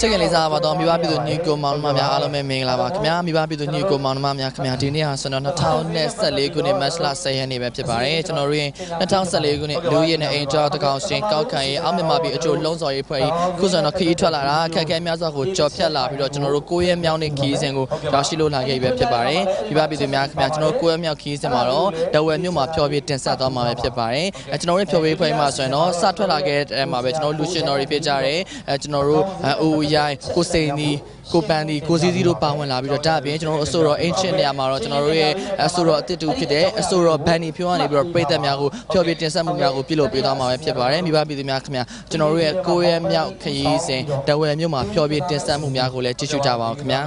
ချက်ကလေးစားပါတော့မိဘပြည်သူညီကိုမောင်နှမများအားလုံးပဲမင်္ဂလာပါခင်ဗျာမိဘပြည်သူညီကိုမောင်နှမများခင်ဗျာဒီနေ့ဟာဆိုတော့2014ခုနှစ်မတ်လ10ရက်နေ့ပဲဖြစ်ပါတယ်ကျွန်တော်တို့ရဲ့2014ခုနှစ်လူရည်နဲ့အိမ်ကျော်တကောင်ရှင်ကောက်ခံရေးအောက်မြန်မာပြည်အကျိုးလုံးစော်ရေးဖွဲ့ကြီးခုဆိုတော့ခရီးထွက်လာတာခက်ခဲများစွာကိုကြော်ဖြတ်လာပြီးတော့ကျွန်တော်တို့ကိုယ့်ရဲ့မြောင်းတဲ့ခီးစဉ်ကိုရောက်ရှိလို့လာခဲ့ပြီပဲဖြစ်ပါတယ်မိဘပြည်သူများခင်ဗျာကျွန်တော်တို့ကိုယ့်ရဲ့မြောက်ခီးစဉ်မှာတော့တဝယ်မြို့မှာဖြောပြတင်ဆက်သွားမှာပဲဖြစ်ပါတယ်အဲကျွန်တော်တို့ဖြောပြဖွဲ့မှာဆိုရင်တော့စထွက်လာခဲ့တဲ့မှာပဲကျွန်တော်တို့လူရှင်တော်တွေဖြစ်ကြတယ်အဲကျွန်တော်တို့အိုရိုင်းကိုစိန်ဒီကိုပန်ဒီကိုစီစီတို့ပါဝင်လာပြီးတော့ဒါအပြင်ကျွန်တော်တို့အဆိုတော် ancient နေရာမှာတော့ကျွန်တော်တို့ရဲ့အဆိုတော်အတစ်တူဖြစ်တဲ့အဆိုတော်ဘန်နီဖြိုးကနေပြီးတော့ပြည်သက်များကိုဖြောပြတင်ဆက်မှုများကိုပြုလုပ်ပေးသွားမှာပဲဖြစ်ပါတယ်မိဘပြည်သူများခင်ဗျာကျွန်တော်တို့ရဲ့ကိုယ့်ရဲ့မြောက်ခရီးစဉ်တဝယ်မြို့မှာဖြောပြတင်ဆက်မှုများကိုလည်းကြည့်ရှုကြပါအောင်ခင်ဗျာ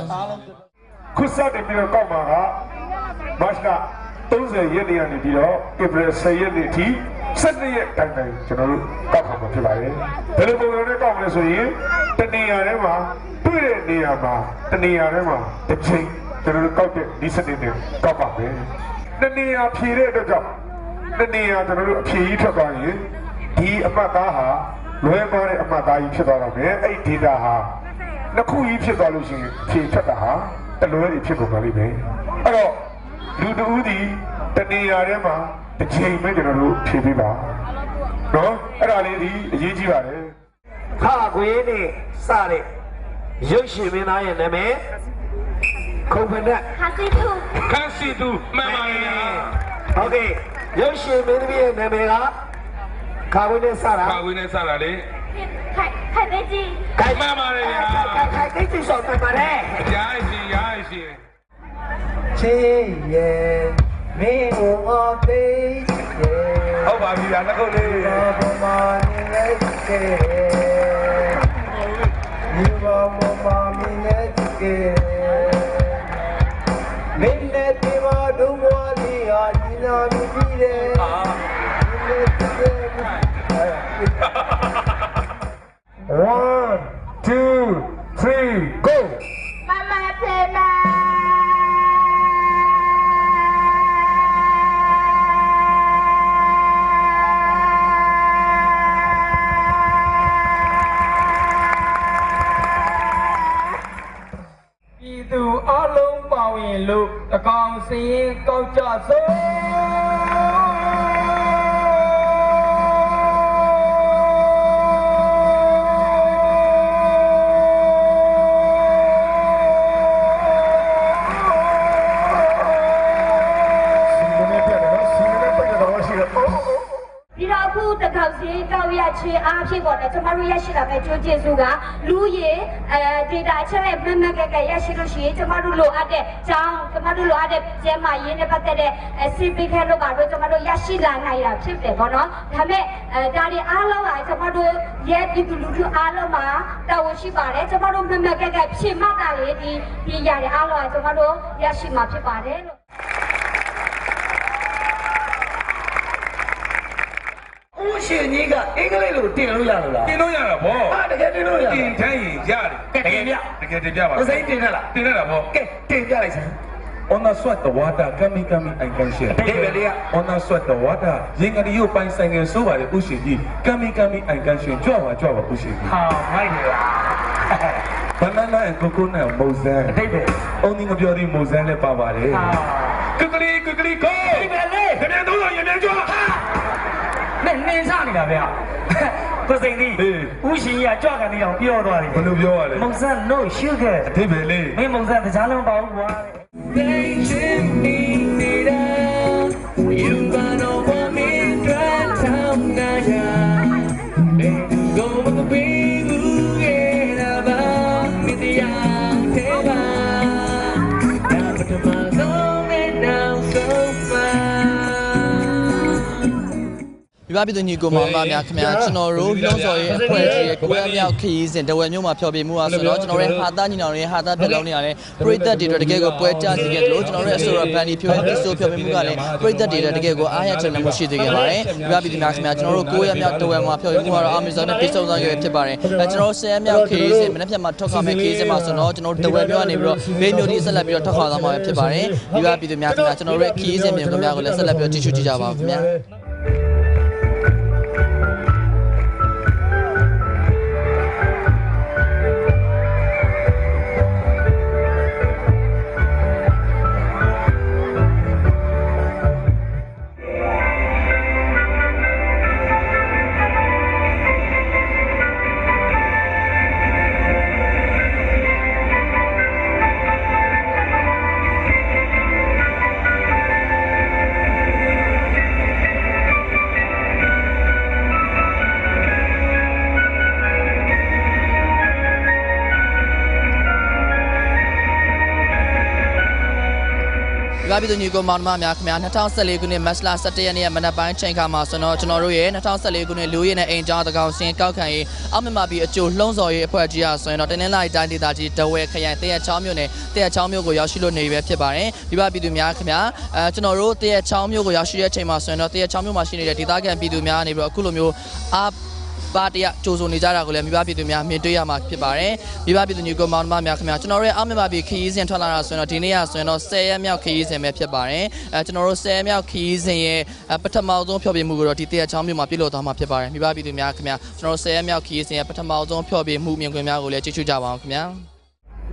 ခုစတင်ပြီးတော့ကောက်မှာကမတ်လ30ရက်နေ့ကနေပြီးတော့ဧပြီ10ရက်နေ့ထိ 7ရက်တိုင်တိုင်ကျွန်တော်တို့ကောက်ခံမှာဖြစ်ပါတယ်။ဘယ်လိုပုံစံနဲ့ကောက်မလဲဆိုရင်တနေရာထဲမှာတွေ့တဲ့နေရာမှာတနေရာထဲမှာတစ်ချိန်ကျွန်တော်တို့ကောက်တဲ့ဒီစနစ်နဲ့ကောက်ပါမယ်။တနေရာဖြည့်တဲ့အတွက်ကြောင့်တနေရာကျွန်တော်တို့အဖြည့်ကြီးထွက်သွားရင်ဒီအမှတ်သားဟာလွဲသွားတဲ့အမှတ်သားကြီးဖြစ်သွားတော့မယ်။အဲ့ဒီ data ဟာနှစ်ခုကြီးဖြစ်သွားလို့ရှိရင်ဖြည့်ထွက်တာဟာတလွဲတွေဖြစ်ကုန်ပါလိမ့်မယ်အဲ့တော့လူတဦးဒီတနေရာထဲမှာ တစ်ချိန်ပဲကျွန်တော်တို့ဖြည့်ပေးပါနော်အဲ့ဒါလေးဒီအရေးကြီးပါတယ်ခါခွေနဲ့စတဲ့ရုပ်ရှင်မင်းသားရဲ့နာမည်ခုံဖနက်ခါစီတူခါစီတူမှန်ပါရဲ့ဟုတ်ကဲ့ရုပ်ရှင်မင်းသမီးရဲ့နာမည်ကခါခွေနဲ့စတာခါခွေနဲ့စတာလေခိုင်ခိုင်သိကြီးခိုင်မှန်ပါရဲ့ခိုင်ခိုင်သိကြီးဆိုမှန်ပါရဲ့ရားရှင်ရားရှင်ချေရဲ့ မင်းကိုအသေးရဲ့ဟုတ်ပါပြီဗျာနှစ်ခုလေးဘုမာနေလိုက်ခဲ့ဒီဘောမမမင်းနဲ့ကဲမင်းနဲ့ဒီမဒုဘဝဒီဟာဒီနာမြည်ပြီးတယ် င်လို့တကောင်စည်ရင်ကောက်ကြစို့စီမနေပြတယ်နော်စီမနေပြတယ်တော့ရှိတယ်အိုးအိုးပြီးတော့အခုတကောက်စီကောက်ရချင်းအားဖြင့်ပေါ့နော်ကျမတို့ရရှိလာမဲ့ကျိုးကျေစုကလူရည် အဲ data အချက်လက်မှန်မှန်ကဲကဲရရှိလို့ရှိရင်ကျမတို့လိုအပ်တဲ့ကြောင်းကျမတို့လိုအပ်တဲ့ကျဲမာရင်းနဲ့ပတ်သက်တဲ့အဲ CP ခဲလို့ပါတော့ကျမတို့ရရှိလာနိုင်တာဖြစ်တယ်ပေါ့နော်ဒါပေမဲ့အဲဒါတွေအားလုံးကကျမတို့ရဲ့ပြည်သူလူထုအားလုံးမှာတာဝန်ရှိပါတယ်ကျမတို့မှန်မှန်ကဲကဲဖြေမှတ်တာလေဒီဒီຢာတွေအားလုံးကကျမတို့ရရှိမှာဖြစ်ပါတယ်လို့ ဦး ရှင်ကြီးကအင်္ဂလိပ်လိုတင်လို့ရလို့လားတင်လို့ရတာဗောဟာတကယ်တင်လို့ရတင်ထိုင်းရင်ရတယ်ကဲတင်ပြတကယ်တင်ပြပါဦးစိမ်းတင်ရလားတင်ရတာဗောကဲတင်ပြလိုက်စမ်း On the sweat the water coming coming I can share ဒီပဲလေးက On the sweat the water ရင်ကလေးကိုပိုင်ဆိုင်ငယ်ဆိုးပါလေဥရှင်ကြီး coming coming I can share ကြွပါကြွပါဥရှင်ကြီးဟာမိုက်နေလား banana and coconut မုံစမ်းအတိတ်ပဲအုံဒီမပြောသေးမုံစမ်းလည်းပါပါတယ်ဟာကကလေးကကလေးကိုဒီပဲလေးတကယ်တော့ရင်ပြန်ကြွ နဲ့နင်းစားနေတာဗျာကိုစိန်ဒီဦးရှင်ကြီးကကြွကန်နေအောင်ပြောသွားတယ်ဘယ်လိုပြောရလဲမုံစံ no sugar အထိပ္ပယ်လေးမင်းမုံစံတခြားလုံးမပေါ့ဘူးကွာမိ ဘပြည်သူညီကိုမောင်မများခင်ဗျာကျွန်တော်တို့လုံးစော်ရဲ့အဖွဲ့အစည်းရဲ့ကိုယ်အမြောက်ခရီးစဉ်တဝယ်မြို့မှာဖျော်ပြမှုပါဆိုတော့ကျွန်တော်တို့ရဲ့ဟာသားညီနောင်တွေဟာသားတက်လုံးတွေရတယ်ပရိသတ်တွေအတွက်တကယ်ကိုပွဲကြစီခဲ့တယ်လို့ကျွန်တော်တို့ရဲ့အဆိုရဘန်ဒီဖြိုးရဲ့အဆိုဖျော်ပြမှုကလည်းပရိသတ်တွေအတွက်တကယ်ကိုအားရချင်တယ်မှုရှိသေးခဲ့ပါတယ်မိဘပြည်သူများခင်ဗျာကျွန်တော်တို့ကိုယ်အမြောက်တဝယ်မှာဖျော်ပြမှုကတော့ Amazon နဲ့ပြည်စုံသွားခဲ့ဖြစ်ပါတယ်အဲကျွန်တော်တို့ဆယ်အမြောက်ခရီးစဉ်မနေ့ဖြတ်မှာထွက်ခွာမဲ့ခရီးစဉ်မှာဆိုတော့ကျွန်တော်တို့တဝယ်မြို့ကနေပြီးတော့ဘေးမြို့တီဆက်လက်ပြီးတော့ထွက်ခွာသွားမှာဖြစ်ပါတယ်မိဘပြည်သူများခင်ဗျာကျွန်တော်တို့ရဲ့ခရီးစဉ်မျိုးများကိုလည်းဆက်လက်ပြီးတော့ကြည့်ရှုကြည့်ကြပါဦးခင်ဗျာ ပြပြည်သူညီကိုမောင်နှမများခင်ဗျာ2014ခုနှစ်မတ်လ17ရက်နေ့မနက်ပိုင်းချိန်ခါမှာဆိုတော့ကျွန်တော်တို့ရဲ့2014ခုနှစ်လူရည်နဲ့အိမ်ကြားတကောင်စင်ကောက်ခံရေးအောက်မြန်မာပြည်အကျိုးလှုံ့ဆော်ရေးအဖွဲ့ကြီးအားဆိုရင်တော့တင်းနှင်းလိုက်တိုင်းဒေသကြီးတဝဲခရိုင်တရက်ချောင်းမြို့နယ်တရက်ချောင်းမြို့ကိုရောက်ရှိလို့နေပဲဖြစ်ပါတယ်ပြပြပြည်သူများခင်ဗျာအဲကျွန်တော်တို့တရက်ချောင်းမြို့ကိုရောက်ရှိတဲ့အချိန်မှာဆိုရင်တော့တရက်ချောင်းမြို့မှာရှိနေတဲ့ဒေသခံပြည်သူများနေပြီးတော့အခုလိုမျိုးအား ပါတရကြိုးစုံနေကြတာကိုလည်းမိဘပြည်သူများမြင်တွေ့ရမှာဖြစ်ပါတယ်မိဘပြည်သူညီကိုမောင်နှမများခင်ဗျာကျွန်တော်တို့ရဲ့အောက်မြန်မာပြည်ခရီးစဉ်ထွက်လာတာဆိုရင်တော့ဒီနေ့ကဆိုရင်တော့10ရက်မြောက်ခရီးစဉ်ပဲဖြစ်ပါတယ်အဲကျွန်တော်တို့10ရက်မြောက်ခရီးစဉ်ရဲ့အဲပထမဆုံးဖျော်ဖြေမှုကိုတော့ဒီတရက်ချောင်းမြို့မှာပြုလုပ်သွားမှာဖြစ်ပါတယ်မိဘပြည်သူများခင်ဗျာကျွန်တော်တို့10ရက်မြောက်ခရီးစဉ်ရဲ့ပထမဆုံးဖျော်ဖြေမှုမြင်ကွင်းများကိုလည်းကြည့်ရှုကြပါအောင်ခင်ဗျာ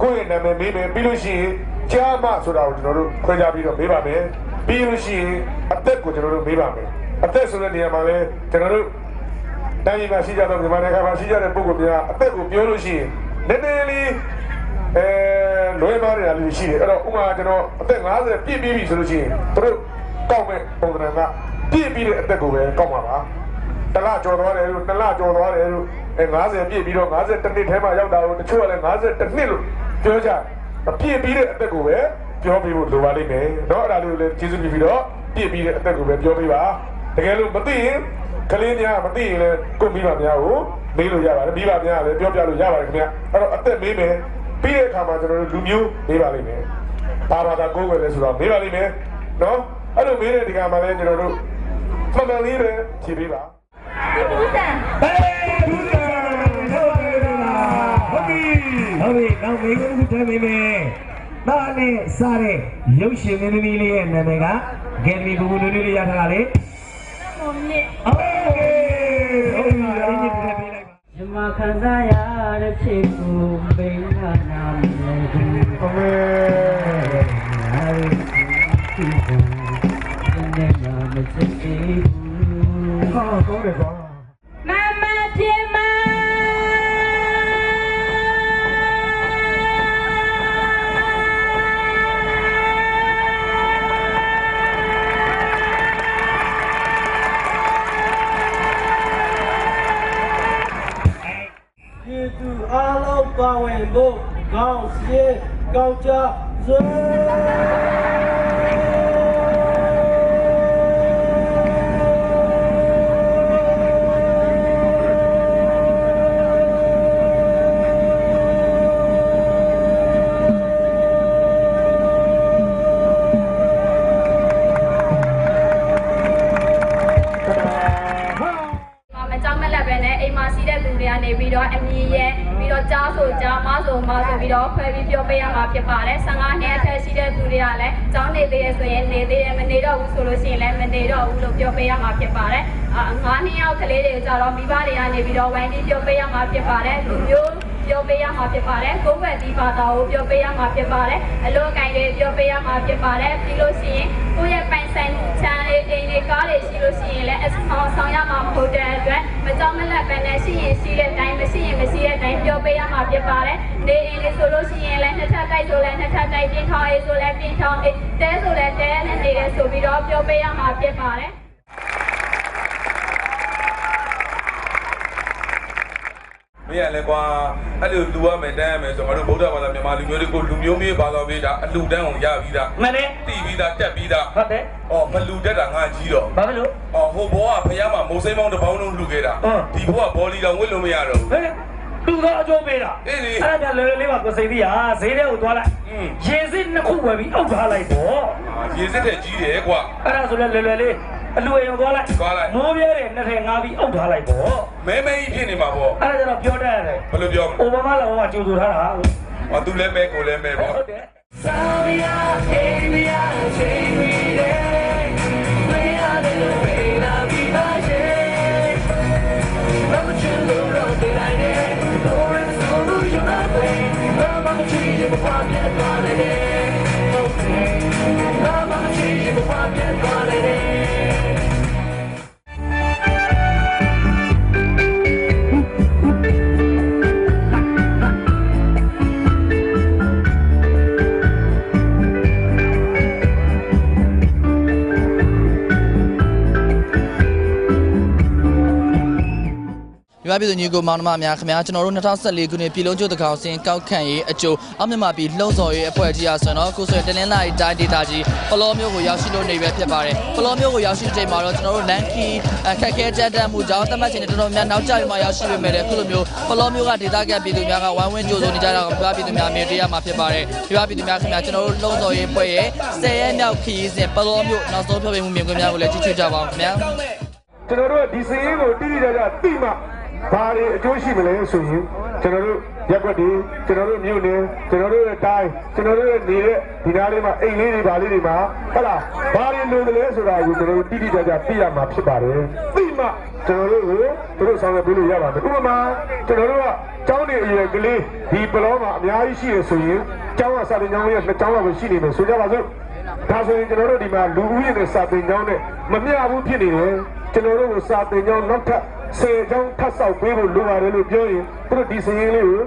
ကိုယ့်ရဲ့နာမည်မေးမယ်ပြီးလို့ရှိရင်ကြားမဆိုတာကိုကျွန်တော်တို့ခွဲခြားပြီးတော့မေးပါမယ်ပြီးလို့ရှိရင်အသက်ကိုကျွန်တော်တို့မေးပါမယ်အသက်ဆိုတဲ့နေရာမှာလည်းကျွန်တော်တို့ တိုင်းပြည်မှာရှိကြတော့မြန်မာနိုင်ငံမှာရှိကြတဲ့ပုဂ္ဂိုလ်များအသက်ကိုပြောလို့ရှိရင်နည်းနည်းလေးအဲလွဲပါးနေတာလေးရှိတယ်အဲ့တော့ဥပမာကျွန်တော်အသက်50ပြည့်ပြီးပြီဆိုလို့ရှိရင်တို့ကောက်မဲ့ပုံစံကပြည့်ပြီးတဲ့အသက်ကိုပဲကောက်မှာပါ တလကျော်သွားတယ်လို့နှစ်လကျော်သွားတယ်လို့အဲ90ပြည့်ပြီးတော့50တစ်နှစ်ထဲမှာရောက်တာကိုတချို့ကလည်း50တစ်နှစ်လို့ပြောကြအပြည့်ပြီးတဲ့အသက်ကိုပဲပြောပြဖို့လိုပါလိမ့်မယ်เนาะအဲ့ဒါလေးကိုလည်းကျေးဇူးပြုပြီးတော့ပြည့်ပြီးတဲ့အသက်ကိုပဲပြောပြပါတကယ်လို့မသိရင် ကလေးများမသိရင်လည်းကိုမိဘများကိုမေးလို့ရပါတယ်မိဘများကလည်းပြောပြလို့ရပါတယ်ခင်ဗျအဲ့တော့အသက်မေးမယ်ပြီးတဲ့အခါမှာကျွန်တော်တို့လူမျိုးမေးပါလိမ့်မယ်ဘာဘာသာကိုယ်ပဲလဲဆိုတော့မေးပါလိမ့်မယ်နော်အဲ့လိုမေးတဲ့ဒီကမှာလည်းကျွန်တော်တို့မှန်မှန်လေးပဲဖြေပေးပါဘူးတန်ဟေးဘူးတန်ဟုတ်ပြီဟုတ်ပြီဟုတ်ပြီနောက်မေးခွန်းတစ်ထပ်မေးမယ်ဒါနဲ့စားတဲ့ရုပ်ရှင်မင်းသမီးလေးရဲ့နာမည်ကဂယ်ရီဘူလူလူလေးရထားတာလေ ဟိုမြစ်ဟုတ်ကဲ့ဟုတ်ပြီအရင်ကထည့်ပေးလိုက်ပါမြမခံစားရတဲ့ဖြစ်ကိုဘိန်းနာနာလေဒီအဝဲဟာရီဒီကိုနေနာမစစ်ဘူးဟာကောင်းတယ်ကွာ ကောင်း ကျောင်းနေသေးရဆိုရင်နေသေးတယ်မနေတော့ဘူးဆိုလို့ရှိရင်လည်းမနေတော့ဘူးလို့ပြောပေးရမှာဖြစ်ပါတယ်အာ9နှစ်ယောက်ကလေးတွေကြတော့မိဘတွေကနေပြီးတော့ဝိုင်းပြီးပြောပေးရမှာဖြစ်ပါတယ်လူမျိုးပြောပေးရမှာဖြစ်ပါတယ်ကိုယ်ဝက်ဒီဘာသာကိုပြောပေးရမှာဖြစ်ပါတယ်အလို့အကင်တွေပြောပေးရမှာဖြစ်ပါတယ်ပြီးလို့ရှိရင်ကိုယ့်ရဲ့ပိုင် ဆိုင်ချမ်းလေးအိမ်လေးကားလေးရှိလို့ရှိရင်လည်းအဆောင်ဆောင်ရမှာမဟုတ်တဲ့အတွက်မကြောက်မလက်ပဲနဲ့ရှိရင်ရှိတဲ့အတိုင်းမရှိရင်မရှိတဲ့အတိုင်းပြောပေးရမှာဖြစ်ပါတယ်နေအိမ်လေးဆိုလို့ရှိရင်လည်းနှစ်ထပ်တိုက်ဆိုလည်းနှစ်ထပ်တိုက်ပြင်ထောင်ရေးဆိုလည်းပြင်ထောင်ရေးတဲဆိုလည်းတဲနဲ့နေတယ်ဆိုပြီးတော့ပြောပေးရမှာဖြစ်ပါတယ် မင်းရလဲကွာအဲ့လိုလူရမယ်တန်းရမယ်ဆိုတော့ငါတို့ဗုဒ္ဓဘာသာမြန်မာလူမျိုးတွေကိုလူမျိုးမျိုးဘာသာပေးတာအလူတန်းအောင်ရပြီးသားမှန်တယ်တည်ပြီးသားတက်ပြီးသားဟုတ်တယ်အော်ဘလူတက်တာငါကြီးတော့ဘာဖြစ်လို့အော်ဟိုဘောကဖះမှာမိုးစိမ်းပေါင်းတစ်ပေါင်းလုံးလှူခဲ့တာဟမ်ဒီဘောကဘောလီတော်ဝစ်လို့မရတော့ဘူးဟဲ့လူသားအကျိုးပေးတာအေးလေအဲ့ဒါလွယ်လွယ်လေးပါကိုစိတ်သေးဟာဈေးထဲကိုသွားလိုက်อืมရင်စစ်နှစ်ခုဝယ်ပြီးအောက်ထားလိုက်ပေါ့အာရေစစ်တဲ့ကြီးတယ်ကွာအဲ့ဒါဆိုလဲလွယ်လွယ်လေး အလူအိမ်ကိုသွားလိုက်သွားလိုက်မိုးပြဲတယ်နှစ်ထည်ငါးပြီးအောက်ထားလိုက်ပေါ့မဲမဲကြီးဖြစ်နေမှာပေါ့အဲ့ဒါကျတော့ပြောတတ်ရတယ်ဘယ်လိုပြောမလဲအိုဘားမားလောကကြိုးဆိုထားတာ။အော်သူလည်းမဲကိုလည်းမဲပေါ့ဟုတ်တယ်မမိ ဘပြည်သူညီကိုမောင်နှမများခင်ဗျာကျွန်တော်တို့2014ခုနှစ်ပြည်လုံးကျွတ်တကောင်စင်ကောက်ခန့်ရေးအကျိုးအမြမပြည်လှုံ့ဆော်ရေးအဖွဲ့ကြီးအားဆိုတော့ကိုယ်ဆိုရင်တနင်္လာရီတိုင်းဒေသကြီးပလောမျိုးကိုရောက်ရှိလို့နေပဲဖြစ်ပါတယ်ပလောမျိုးကိုရောက်ရှိချိန်မှာတော့ကျွန်တော်တို့လန်ကီအခက်ခဲတက်တက်မှုကြောင့်တမတ်ချင်းတွေတော်တော်များနောက်ကျပြီးမှရောက်ရှိပေမဲ့လည်းခုလိုမျိုးပလောမျိုးကဒေသကပြည်သူများကဝိုင်းဝန်းကြိုးစိုးနေကြတာကိုမိဘပြည်သူများမြင်တွေ့ရမှာဖြစ်ပါတယ်မိဘပြည်သူများခင်ဗျာကျွန်တော်တို့လှုံ့ဆော်ရေးအဖွဲ့ရဲ့10ရက်မြောက်ခရီးစဉ်ပလောမျိုးနောက်ဆုံးဖြောပြမှုမြင်ကွင်းများကိုလည်းကြည့်ချကြပါအောင်ခင်ဗျာကျွန်တော်တို့ကဒီစည်ရေးကိုတိတိကျကျသိမှ ဘာတွေအကျိုးရှိမလဲဆိုရင်ကျွန်တော်တို့ရက်ွက်တွေကျွန်တော်တို့မြို့နယ်ကျွန်တော်တို့ရဲ့တိုင်းကျွန်တော်တို့ရဲ့နေတဲ့ဒီနားလေးမှာအိမ်လေးတွေဘာလေးတွေမှာဟုတ်လားဘာတွေလိုတယ်လဲဆိုတာကိုကျွန်တော်တို့တိတိကျကျသိရမှာဖြစ်ပါတယ်သိမှကျွန်တော်တို့ကိုသူတို့ဆောင်ရွက်ပေးလို့ရပါတယ်ဥပမာကျွန်တော်တို့ကကျောင်းနေအရွယ်ကလေးဒီပလောမှာအများကြီးရှိရဆိုရင်ကျောင်းကစာတင်ကျောင်းလေးကနှစ်ကျောင်းလောက်ပဲရှိနေမယ်ဆိုကြပါစို့ဒါဆိုရင်ကျွန်တော်တို့ဒီမှာလူဦးရေနဲ့စာသင်ကျောင်းနဲ့မမျှဘူးဖြစ်နေတယ်ကျွန်တော်တို့ကိုစာသင်ကျောင်းနောက်ထပ် ဆယ်ချောင်းထပ်ဆောက်ပေးဖို့လိုပါတယ်လို့ပြောရင်သူတို့ဒီစရင်လေးကို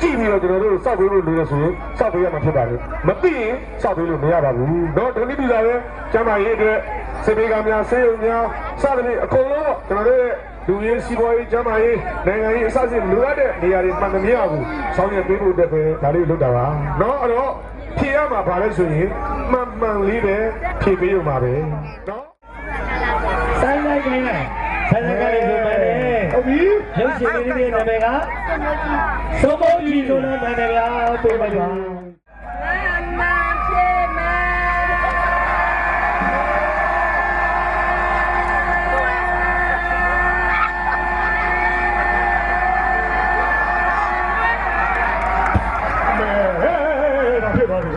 ကြည့်ပြီးတော့ကျွန်တော်တို့စောက်ပေးလို့လိုရဆိုရင်စောက်ပေးရမှာဖြစ်ပါတယ်မသိရင်စောက်ပေးလို့မရပါဘူးတော့ဒုတိယပြည်သားပဲကျမ်းမာရေးအတွက်စေပေးကများဆေးရုံများစသဖြင့်အကုန်လုံးကျွန်တော်တို့ရဲ့လူရင်းစီးပွားရေးကျမ်းမာရေးနိုင်ငံရေးအစစလိုအပ်တဲ့နေရာတွေမှန်သမျှကိုစောင့်ရပေးဖို့အတွက်ပဲဒါလေးလုပ်တာပါနော်အဲ့တော့ဖြေရမှာပါလဲဆိုရင်မှန်မှန်လေးပဲဖြေပေးရမှာပဲနော်ဆိုင်လိုက်ခိုင်းလိုက်ဆိုင်လိုက်ခိုင်းလိုက် ပြီရုပ်ရှင်လေးတွေနာမည်ကသုံးဖို့ကြီးဆိုတဲ့နာမည်ကပြေပါပါဟဲ့ဒါဖြစ်ပါပြီ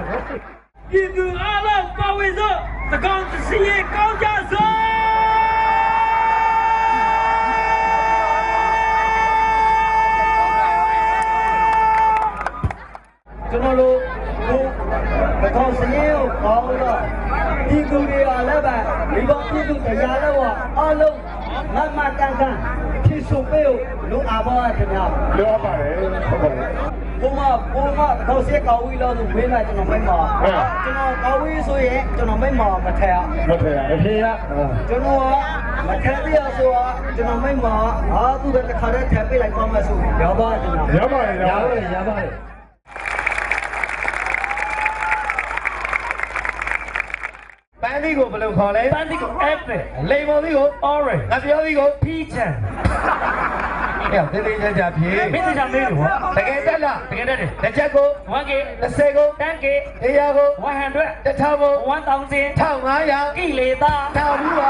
ပြည်သူအားလုံးပါဝင်စို့တကောင်စီရင်ကောင်းကြစို့ ကျွန်တော်တို့ကိုပထောင်စင်းကိုပေါင်းတော့ဒီကူတွေအားလည်းပဲဒီဘောပြည်သူတရားတော့အားလုံးမမတန်တန်ဖြစ်ဆိုပေးလို့လူအားပါခင်ဗျာလောပါတယ်ဟုတ်ပါဘူးဘုမဘုမပထောင်စင်းကောင်းဝီလို့ဆိုဝင်းလိုက်ကျွန်တော်မိတ်ပါကျွန်တော်ကောင်းဝီဆိုရင်ကျွန်တော်မိတ်ပါမထက်မထရအဖေရကျွန်တော်မထက်ပြရဆိုတော့ကျွန်တော်မိတ်ပါအာသူကတခါတည်းထပ်ပေးလိုက်ပါမယ်ဆိုရောပါကျွန်တော်ရပါတယ်ရရပါပါတတယ်ယ်ရပါတယ် ပန်း သီးကိုဘယ်လိုခေါ်လဲပန်းတိကို apple လိမ်မော်သီးကို orange ငါပြောသီးကို peach ဟဲ့သေးသေးချာချာဖြေမင်းတို့ကမေးလို့ဟောတကယ်တက်လားတကယ်တည်းတစ်ချက်ကို 1k 30ကို 10k တရားကို100တစ်ထောင်ကို1000 1500ကိလေသာထောင်ဘူးပါ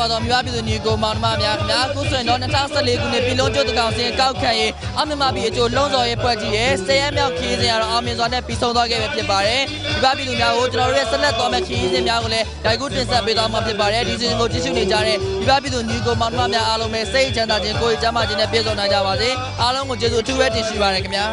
ပါတော့မြွားပြည်သူညီကိုမောင်နှမများခင်ဗျာအခုဆိုရင်တော့2014ခုနှစ်ပြည်လုံးကျွတ်တကောင်စင်ကောက်ခန့်ရေးအမြမပြည်အကျိုးလုံးစော်ရေးဖွဲ့ကြီးရဲ့10ရက်မြောက်ခရီးစဉ်ကတော့အောင်မြင်စွာနဲ့ပြီးဆုံးသွားခဲ့ပြီဖြစ်ပါတယ်မြွားပြည်သူများကိုကျွန်တော်တို့ရဲ့ဆက်လက်သွားမယ့်ခရီးစဉ်များကိုလည်းဓာတ်ကူတင်ဆက်ပေးသွားမှာဖြစ်ပါတယ်ဒီစဉ်ကိုကြည့်ရှုနေကြတဲ့မြွားပြည်သူညီကိုမောင်နှမများအားလုံးပဲစိတ်ချမ်းသာခြင်းကိုယ်ချမ်းသာခြင်းနဲ့ပြည့်စုံနိုင်ကြပါစေအားလုံးကိုကျေးဇူးအထူးပဲတင်ရှိပါတယ်ခင်ဗျာ